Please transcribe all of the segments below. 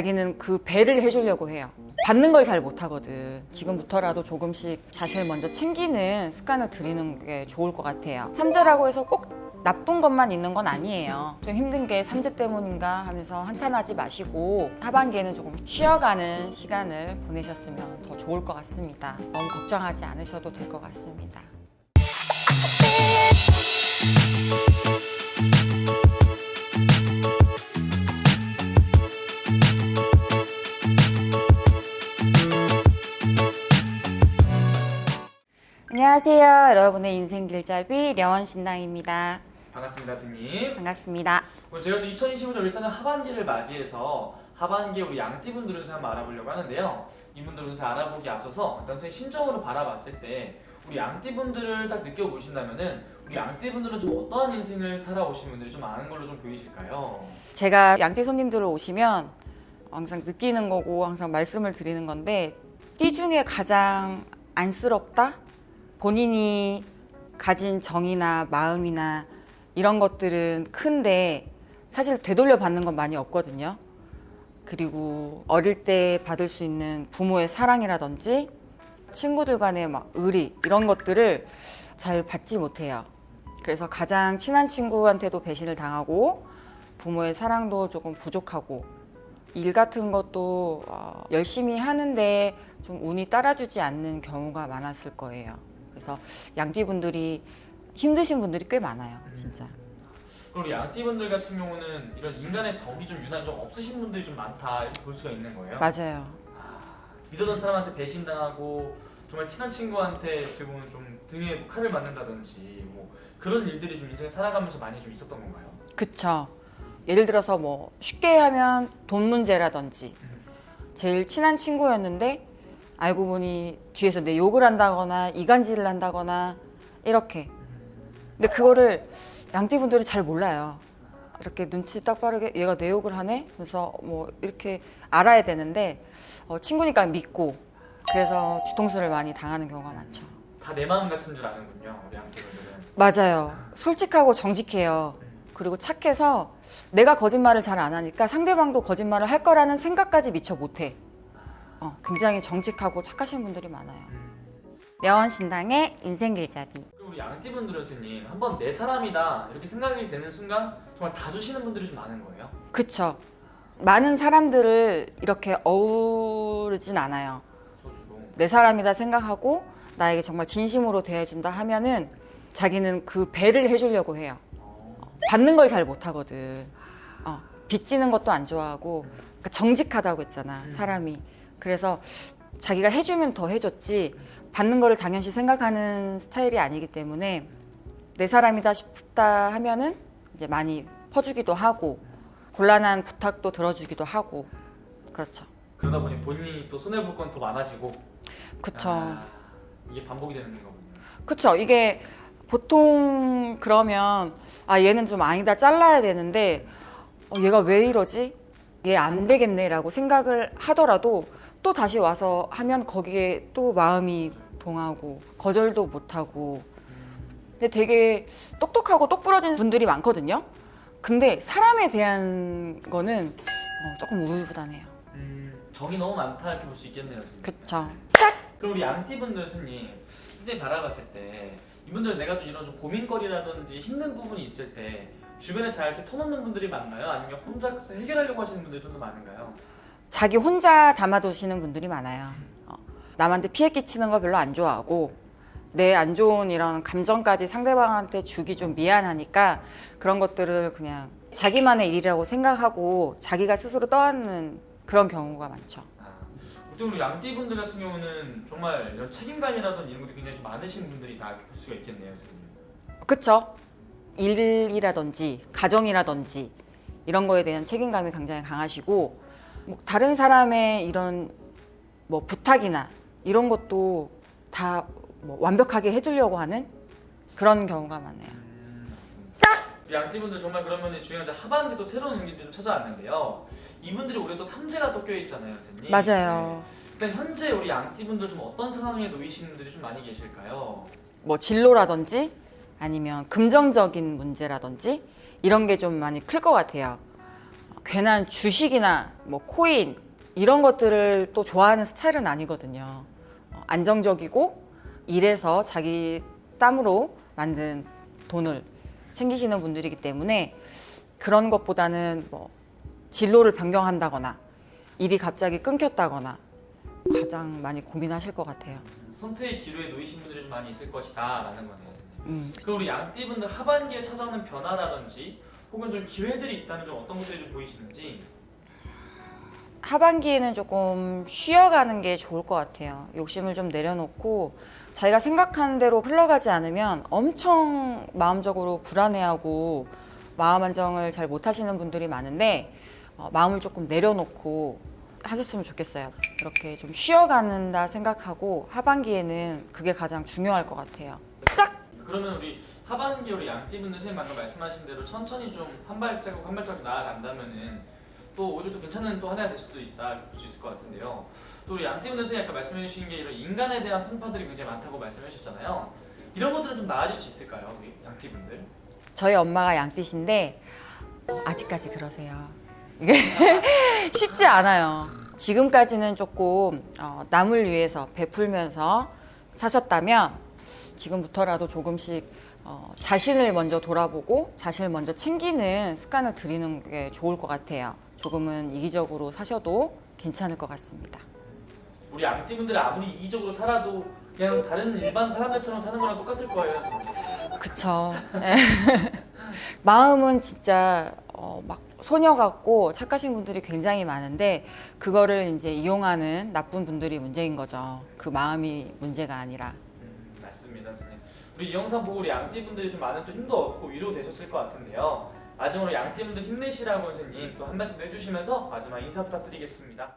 자기는 그 배를 해주려고 해요. 받는 걸 잘 못하거든. 지금부터라도 조금씩 자신을 먼저 챙기는 습관을 들이는 게 좋을 것 같아요. 삼재라고 해서 꼭 나쁜 것만 있는 건 아니에요. 좀 힘든 게 삼재 때문인가 하면서 한탄하지 마시고 하반기에는 조금 쉬어가는 시간을 보내셨으면 더 좋을 것 같습니다. 너무 걱정하지 않으셔도 될 것 같습니다. 안녕하세요. 여러분의 인생 길잡이 려원 신당입니다. 반갑습니다, 스님. 반갑습니다. 오늘 제가 또 2025년 울산의 하반기를 맞이해서 하반기에 우리 양띠분 들 운세 한번 알아보려고 하는데요. 이분 들 운세 알아보기 앞서서 일단 선생님 신정으로 바라봤을 때 우리 양띠분들을 딱 느껴보신다면은 우리 양띠분들은 좀 어떠한 인생을 살아오신 분들이 좀 아는 걸로 좀 보이실까요? 제가 양띠 손님들 오시면 항상 느끼는 거고 항상 말씀을 드리는 건데 띠 중에 가장 안쓰럽다? 본인이 가진 정이나 마음이나 이런 것들은 큰데 사실 되돌려 받는 건 많이 없거든요. 그리고 어릴 때 받을 수 있는 부모의 사랑이라든지 친구들 간의 막 의리 이런 것들을 잘 받지 못해요. 그래서 가장 친한 친구한테도 배신을 당하고 부모의 사랑도 조금 부족하고 일 같은 것도 어, 열심히 하는데 좀 운이 따라주지 않는 경우가 많았을 거예요. 그래서 양띠 분들이 힘드신 분들이 꽤 많아요, 진짜. 그리고 양띠분들 같은 경우는 이런 인간의 덕이 좀 유난히 좀 없으신 분들이 좀 많다 이렇게 볼 수가 있는 거예요. 맞아요. 믿었던 사람한테 배신당하고 정말 친한 친구한테 어떻게 보면 좀 등에 칼을 맞는다든지 뭐 그런 일들이 좀 인생 살아가면서 많이 좀 있었던 건가요? 그쵸. 예를 들어서 뭐 쉽게 하면 돈 문제라든지 제일 친한 친구였는데 알고 보니 뒤에서 내 욕을 한다거나 이간질을 한다거나 이렇게. 근데 그거를 양띠분들은 잘 몰라요. 이렇게 눈치 딱 빠르게 얘가 내 욕을 하네? 그래서 뭐 이렇게 알아야 되는데 어, 친구니까 믿고 그래서 뒤통수를 많이 당하는 경우가 많죠. 다 내 마음 같은 줄 아는군요 우리 양띠분들은 맞아요. 솔직하고 정직해요. 그리고 착해서 내가 거짓말을 잘 안 하니까 상대방도 거짓말을 할 거라는 생각까지 미처 못해. 어, 굉장히 정직하고 착하신 분들이 많아요. 려원 신당의 인생 길잡이. 그럼 우리 양띠분들은 스님 한 번 내 사람이다 이렇게 생각이 되는 순간 정말 다 주시는 분들이 좀 많은 거예요? 그쵸. 많은 사람들을 이렇게 어우르진 않아요. 소주로 내 사람이다 생각하고 나에게 정말 진심으로 대해준다 하면은 자기는 그 배를 해주려고 해요. 어, 받는 걸 잘 못하거든. 어, 빚지는 것도 안 좋아하고 그러니까 정직하다고 했잖아 음. 사람이. 그래서 자기가 해주면 더 해줬지 받는 거를 당연시 생각하는 스타일이 아니기 때문에 내 사람이다 싶다 하면은 이제 많이 퍼주기도 하고 곤란한 부탁도 들어주기도 하고 그렇죠. 그러다 보니 본인이 또 손해 볼 건 더 많아지고 그쵸. 아, 이게 반복이 되는 거군요. 그쵸. 이게 보통 그러면 아 얘는 좀 아니다 잘라야 되는데 어, 얘가 왜 이러지? 얘 안 되겠네라고 생각을 하더라도 또 다시 와서 하면 거기에 또 마음이 동하고 거절도 못하고 근데 되게 똑똑하고 똑부러진 분들이 많거든요. 근데 사람에 대한 거는 어, 조금 우유부단해요. 음, 정이 너무 많다 이렇게 볼 수 있겠네요. 스님. 그쵸. 그럼 우리 양띠분들 스님 스님 바라봤을 때 이분들 내가 좀 이런 좀 고민거리라든지 힘든 부분이 있을 때 주변에 잘 이렇게 터놓는 분들이 많나요? 아니면 혼자 해결하려고 하시는 분들이 좀 더 많은가요? 자기 혼자 담아두시는 분들이 많아요. 어, 남한테 피해 끼치는 거 별로 안 좋아하고 내 안 좋은 이런 감정까지 상대방한테 주기 좀 미안하니까 그런 것들을 그냥 자기만의 일이라고 생각하고 자기가 스스로 떠안는 그런 경우가 많죠. 아, 보통 우리 양띠분들 같은 경우는 정말 이런 책임감이라든지 이런 것도 굉장히 좀 많으신 분들이 다 볼 수가 있겠네요, 선생님. 그쵸? 일이라든지 가정이라든지 이런 거에 대한 책임감이 굉장히 강하시고 뭐 다른 사람의 이런 뭐 부탁이나 이런 것도 다 뭐 완벽하게 해주려고 하는 그런 경우가 많아요. 우리 양띠분들 정말 그러면 중요한 이제 하반기도 새로운 운기들이 좀 찾아왔는데요. 이분들이 올해 또 삼재가 또 껴있잖아요, 선생님. 맞아요. 네. 일단 현재 우리 양띠분들 좀 어떤 상황에 놓이시는 분들이 좀 많이 계실까요? 뭐 진로라든지 아니면 금전적인 문제라든지 이런 게 좀 많이 클 것 같아요. 괜한 주식이나 뭐 코인 이런 것들을 또 좋아하는 스타일은 아니거든요. 어, 안정적이고 일해서 자기 땀으로 만든 돈을 챙기시는 분들이기 때문에 그런 것보다는 뭐 진로를 변경한다거나 일이 갑자기 끊겼다거나 가장 많이 고민하실 것 같아요. 선택의 기로에 놓이신 분들이 좀 많이 있을 것이다 라는 거네요, 선생님. 음, 그럼 우리 양띠분들 하반기에 찾아오는 변화라든지 혹은 좀 기회들이 있다면 좀 어떤 것들이 좀 보이시는지 하반기에는 조금 쉬어가는 게 좋을 것 같아요. 욕심을 좀 내려놓고 자기가 생각하는 대로 흘러가지 않으면 엄청 마음적으로 불안해하고 마음 안정을 잘 못하시는 분들이 많은데 어, 마음을 조금 내려놓고 하셨으면 좋겠어요. 이렇게 좀 쉬어가는다 생각하고 하반기에는 그게 가장 중요할 것 같아요. 그러면 우리 하반기 우리 양띠분들 선생님 방금 말씀하신 대로 천천히 좀 한 발자국 한 발자국 나아간다면은 또 오히려 또 괜찮은 또 하나가 될 수도 있다 볼수 있을 것 같은데요. 또 우리 양띠분들 선생님 아까 말씀해 주신 게 이런 인간에 대한 풍파들이 굉장히 많다고 말씀해 주셨잖아요. 이런 것들은 좀 나아질 수 있을까요, 우리 양띠분들? 저희 엄마가 양띠신데 어, 아직까지 그러세요. 이게 쉽지 않아요. 지금까지는 조금 어, 남을 위해서 베풀면서 사셨다면 지금부터라도 조금씩 어, 자신을 먼저 돌아보고 자신을 먼저 챙기는 습관을 들이는 게 좋을 것 같아요. 조금은 이기적으로 사셔도 괜찮을 것 같습니다. 우리 양띠분들이 아무리 이기적으로 살아도 그냥 다른 일반 사람들처럼 사는 거랑 똑같을 거예요. 그쵸. 네. 마음은 진짜 어, 막 소녀 같고 착하신 분들이 굉장히 많은데 그거를 이제 이용하는 나쁜 분들이 문제인 거죠. 그 마음이 문제가 아니라. 음, 맞습니다, 선생님. 우리 이 영상 보고 우리 양띠분들이 좀 많은 또 힘도 얻고 위로 되셨을 것 같은데요. 마지막으로 양띠분들 힘내시라고 선생님 또 한 말씀 해주시면서 마지막 인사 부탁드리겠습니다.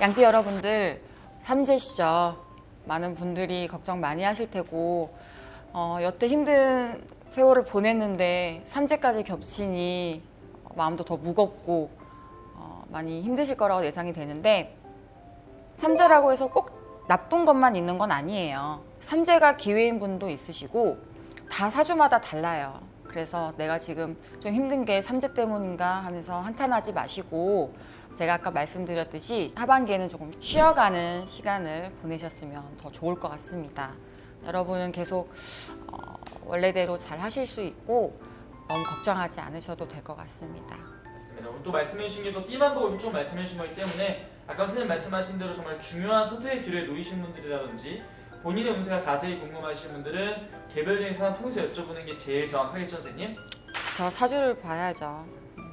양띠 여러분들 삼재시죠. 많은 분들이 걱정 많이 하실 테고 어, 여태 힘든 세월을 보냈는데 삼재까지 겹치니 어, 마음도 더 무겁고 어, 많이 힘드실 거라고 예상이 되는데 삼재라고 해서 꼭 나쁜 것만 있는 건 아니에요. 삼재가 기회인 분도 있으시고 다 사주마다 달라요. 그래서 내가 지금 좀 힘든 게 삼재 때문인가 하면서 한탄하지 마시고 제가 아까 말씀드렸듯이 하반기에는 조금 쉬어가는 시간을 보내셨으면 더 좋을 것 같습니다. 여러분은 계속 어, 원래대로 잘 하실 수 있고 너무 걱정하지 않으셔도 될 것 같습니다. 맞습니다. 오늘 또 말씀해 주신 게 또 띠만 보고 쭉 말씀해 주신 거기 때문에 아까 선생님 말씀하신 대로 정말 중요한 선택의 길에 놓이신 분들이라든지 본인의 운세가 자세히 궁금하신 분들은 개별적인 상황 통해서 여쭤보는 게 제일 정확하겠죠, 선생님? 저 사주를 봐야죠.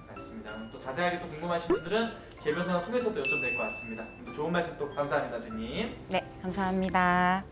맞습니다. 그럼 또 자세하게 또 궁금하신 분들은 개별 상황 통해서 또 여쭤도 될 것 같습니다. 또 좋은 말씀 또 감사합니다, 선생님. 네, 감사합니다.